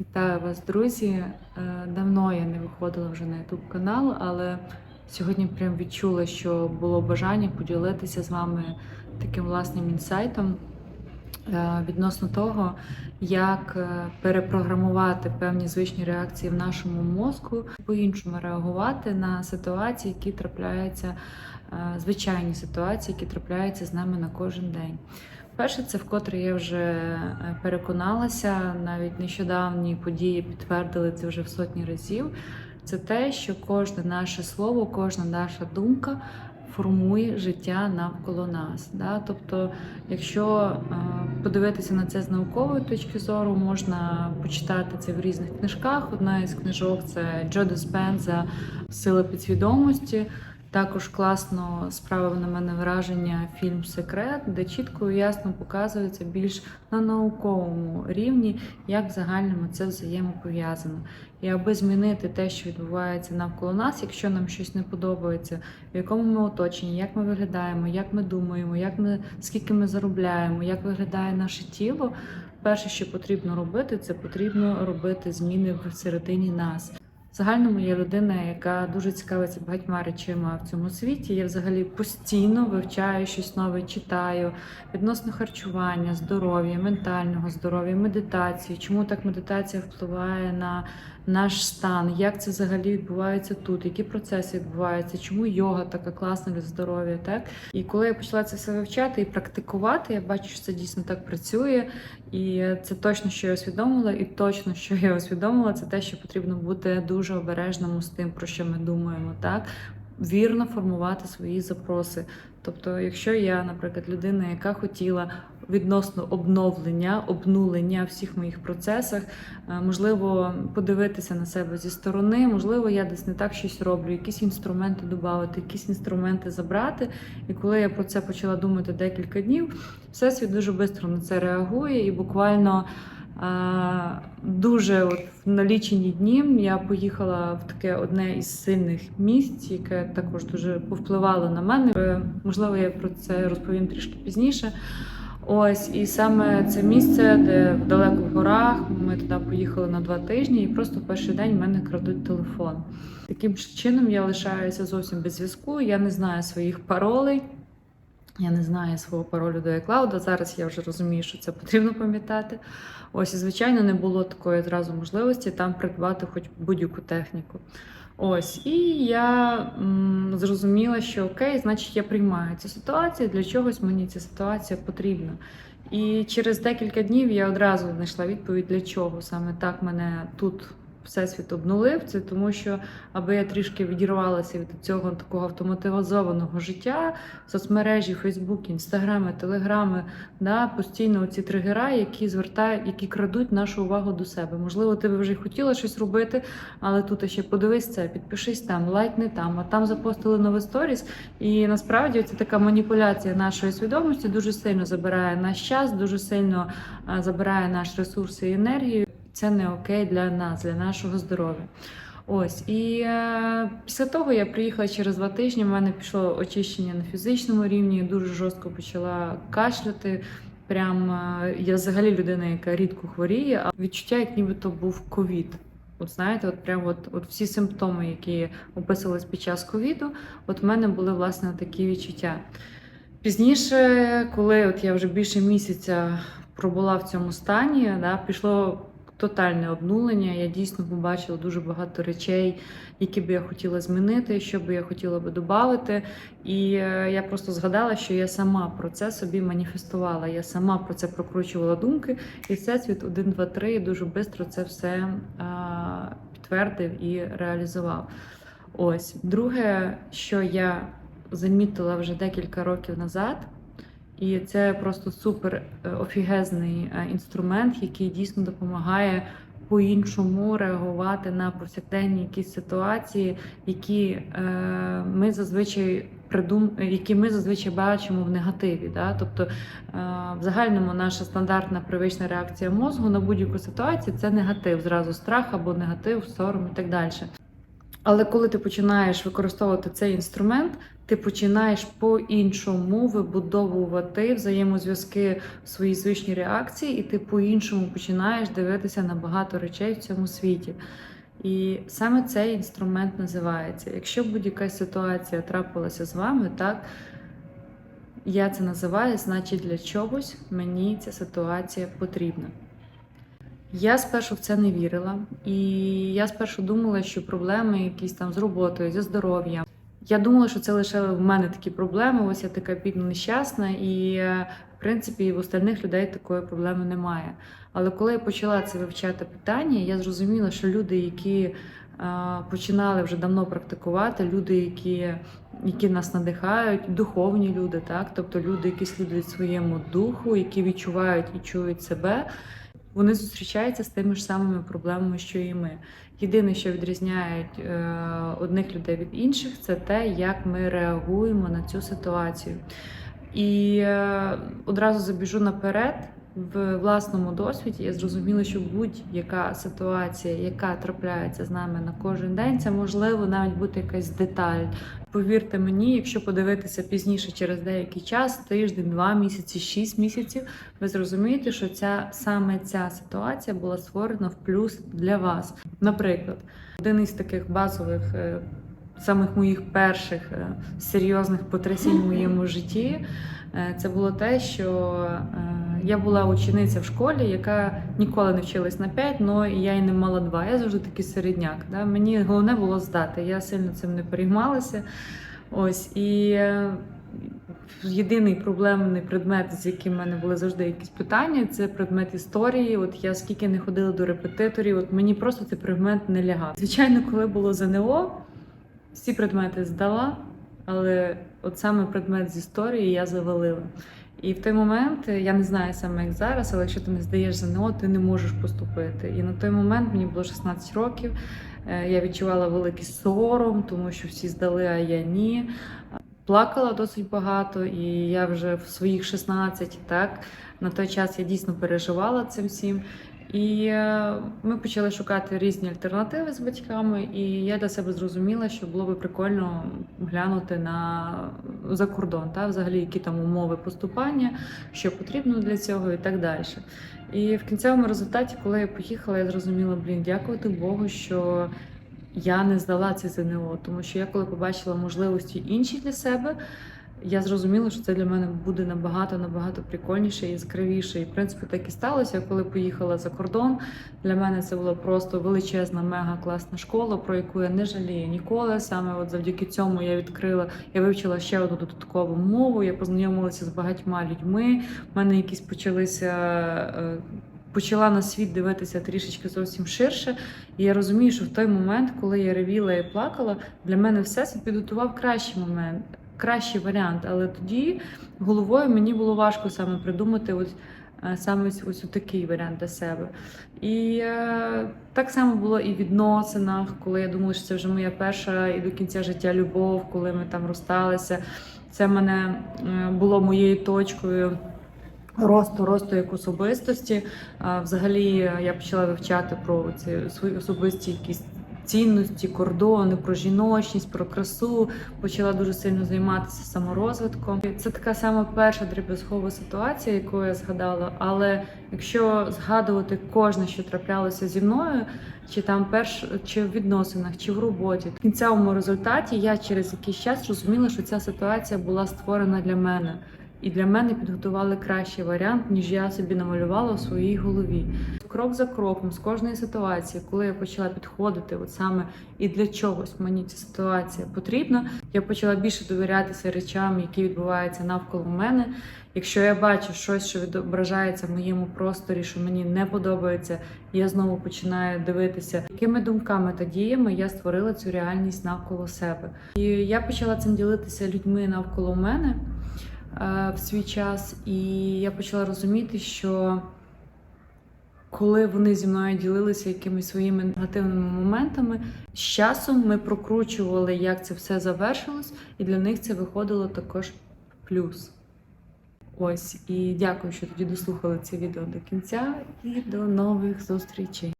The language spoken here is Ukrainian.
Вітаю вас, друзі. Е, Давно я не виходила вже на YouTube канал, але сьогодні прям відчула, що було бажання поділитися з вами таким власним інсайтом е, відносно того, як е, перепрограмувати певні звичні реакції в нашому мозку, по-іншому реагувати на ситуації, які трапляються, звичайні ситуації, які трапляються з нами на кожен день. Перше, це вкотре я вже е, переконалася, навіть нещодавні події підтвердили це вже в сотні разів. Це те, що кожне наше слово, кожна наша думка формує життя навколо нас. Да? Тобто, якщо е, подивитися на це з наукової точки зору, можна почитати це в різних книжках. Одна із книжок це Джо Диспенза Сила підсвідомості. Також класно справив на мене враження фільм Секрет, де чітко і ясно показується більш на науковому рівні, як в загальному це взаємопов'язано. І аби змінити те, що відбувається навколо нас, якщо нам щось не подобається, в якому ми оточенні, як ми виглядаємо, як ми думаємо, як ми скільки ми заробляємо, як виглядає наше тіло. Перше, що потрібно робити, це потрібно робити зміни всередині нас. Загальному я людина, яка дуже цікавиться багатьма речима в цьому світі. Я взагалі постійно вивчаю щось нове, читаю відносно харчування, здоров'я, ментального здоров'я, медитації. Чому так медитація впливає на наш стан? Як це взагалі відбувається тут? Які процеси відбуваються? Чому йога така класна для здоров'я? Так і коли я почала це все вивчати і практикувати, я бачу, що це дійсно так працює. І це точно, що я усвідомила, і точно, що я усвідомила, це те, що потрібно бути дуже обережним з тим, про що ми думаємо, так вірно формувати свої запроси. Тобто, якщо я, наприклад, людина, яка хотіла відносно обновлення, обнулення всіх моїх процесах, е, можливо, подивитися на себе зі сторони, можливо, я десь не так щось роблю, якісь інструменти додати, якісь інструменти забрати. І коли я про це почала думати декілька днів, всесвіт дуже швидко на це реагує і буквально. А, Дуже от в налічені дні я поїхала в таке одне із сильних місць, яке також дуже повпливало на мене. Е, Можливо, я про це розповім трішки пізніше. Ось, і саме це місце, де в горах, ми туди поїхали на два тижні, і просто в перший день в мене крадуть телефон. Таким чином я лишаюся зовсім без зв'язку. Я не знаю своїх паролей. Я не знаю свого паролю до iCloud, Зараз я вже розумію, що це потрібно пам'ятати. Ось, і звичайно, не було такої одразу можливості там придбати хоч будь-яку техніку. Ось, і я м, зрозуміла, що окей, значить, я приймаю цю ситуацію, для чогось мені ця ситуація потрібна. І через декілька днів я одразу знайшла відповідь, для чого саме так мене тут всесвіт обнулив. Це тому, що аби я трішки відірвалася від цього такого автоматизованого життя, соцмережі, Фейсбук, Інстаграми, Телеграми, да, постійно ці тригера, які звертають, які крадуть нашу увагу до себе. Можливо, ти би вже хотіла щось робити, але тут ще подивись це, підпишись там, лайкни там, а там запостили новий сторіс. І насправді це така маніпуляція нашої свідомості дуже сильно забирає наш час, дуже сильно забирає наш ресурс і енергію. Це не окей для нас, для нашого здоров'я. Ось і е, після того я приїхала через два тижні. в мене пішло очищення на фізичному рівні. Дуже жорстко почала кашляти. Прям е, я взагалі людина, яка рідко хворіє, а відчуття, як нібито був ковід. От знаєте, от прям от, от всі симптоми, які описувались під час ковіду, от в мене були власне такі відчуття. Пізніше, коли от я вже більше місяця пробула в цьому стані, да, пішло тотальне обнулення. Я дійсно побачила дуже багато речей, які би я хотіла змінити, що би я хотіла би додати. І е, я просто згадала, що я сама про це собі маніфестувала. Я сама про це прокручувала думки, і всесвіт 1, 2, 3 дуже швидко це все а, підтвердив і реалізував. Ось друге, що я замітила вже декілька років назад. І це просто супер е, офігезний е, інструмент, який дійсно допомагає по-іншому реагувати на повсякденні якісь ситуації, які е, ми зазвичай придум... які ми зазвичай бачимо в негативі. Да? Тобто, в загальному наша стандартна привична реакція мозку на будь-яку ситуацію це негатив, зразу страх або негатив, сором і так далі. Але коли ти починаєш використовувати цей інструмент, ти починаєш по-іншому вибудовувати взаємозв'язки в своїй звичній реакції, і ти по-іншому починаєш дивитися на багато речей в цьому світі. І саме цей інструмент називається. Якщо будь-яка ситуація трапилася з вами, так я це називаю, значить для чогось мені ця ситуація потрібна. Я спершу в це не вірила, і я спершу думала, що проблеми якісь там з роботою, зі здоров'ям. Я думала, що це лише в мене такі проблеми. Ось я така бідна нещасна, і в принципі в остальних людей такої проблеми немає. Але коли я почала це вивчати питання, я зрозуміла, що люди, які е, починали вже давно практикувати, люди, які, які нас надихають, духовні люди, так, тобто люди, які слідують своєму духу, які відчувають і чують себе. Вони зустрічаються з тими ж самими проблемами, що і ми. Єдине, що відрізняють е, одних людей від інших, це те, як ми реагуємо на цю ситуацію. І е, одразу забіжу наперед. В власному досвіді я зрозуміла, що будь-яка ситуація, яка трапляється з нами на кожен день, це можливо навіть бути якась деталь. Повірте мені, якщо подивитися пізніше через деякий час, тиждень, два місяці, шість місяців, ви зрозумієте, що ця саме ця ситуація була створена в плюс для вас. Наприклад, один із таких базових. е, Самих моїх перших е, серйозних потрясінь в моєму житті е, це було те, що я була учениця в школі, яка ніколи не вчилась на 5, але я і не мала 2. Я завжди такий середняк. Да? Мені головне було здати. Я сильно цим не переймалася. Ось і е, єдиний проблемний предмет, з яким в мене були завжди якісь питання, це предмет історії. От я скільки не ходила до репетиторів, от мені просто цей предмет не лягав. Звичайно, коли було ЗНО, всі предмети здала, але от саме предмет з історії я завалила. І в той момент я не знаю саме як зараз, але якщо ти не здаєш ЗНО, ти не можеш поступити. І на той момент мені було 16 років. е, Я відчувала великий сором, тому що всі здали, а я ні. Плакала досить багато, і я вже в своїх 16, так на той час я дійсно переживала цим всім. І е, ми почали шукати різні альтернативи з батьками, і я для себе зрозуміла, що було би прикольно глянути на за кордон, та взагалі які там умови поступання, що потрібно для цього, і так далі. І в кінцевому результаті, коли я поїхала, я зрозуміла, блін, дякувати Богу, що я не здала це ЗНО, тому що я коли побачила можливості інші для себе. Я зрозуміла, що це для мене буде набагато набагато прикольніше і яскравіше. І в принципі так і сталося. Коли поїхала за кордон, для мене це була просто величезна, мега класна школа, про яку я не жалію ніколи. Саме от завдяки цьому я відкрила, я вивчила ще одну додаткову мову. Я познайомилася з багатьма людьми. У мене якісь почалися. е, Почала на світ дивитися трішечки зовсім ширше, і я розумію, що в той момент, коли я ревіла і плакала, для мене все це підготував кращий момент, кращий варіант. Але тоді головою мені було важко саме придумати ось, е, саме ось, такий варіант для себе. І е, так само було і в відносинах, коли я думала, що це вже моя перша і до кінця життя любов, коли ми там розсталися. Це мене е, було моєю точкою. Росту, росту як особистості. Взагалі я почала вивчати про ці свої особисті якісь цінності, кордони, про жіночність, про красу. Почала дуже сильно займатися саморозвитком. Це така сама перша дріб'язкова ситуація, яку я згадала. Але якщо згадувати кожне, що траплялося зі мною, чи там перш чи в відносинах, чи в роботі, в кінцевому результаті я через якийсь час розуміла, що ця ситуація була створена для мене. І для мене підготували кращий варіант, ніж я собі намалювала у своїй голові. Крок за кроком, з кожної ситуації, коли я почала підходити, от саме і для чогось мені ця ситуація потрібна, я почала більше довірятися речам, які відбуваються навколо мене. Якщо я бачу щось, що відображається в моєму просторі, що мені не подобається, я знову починаю дивитися, якими думками та діями я створила цю реальність навколо себе. І я почала цим ділитися людьми навколо мене е, в свій час, і я почала розуміти, що коли вони зі мною ділилися якимись своїми негативними моментами, з часом ми прокручували, як це все завершилось, і для них це виходило також плюс. Ось і дякую, що тоді дослухали це відео до кінця, і до нових зустрічей.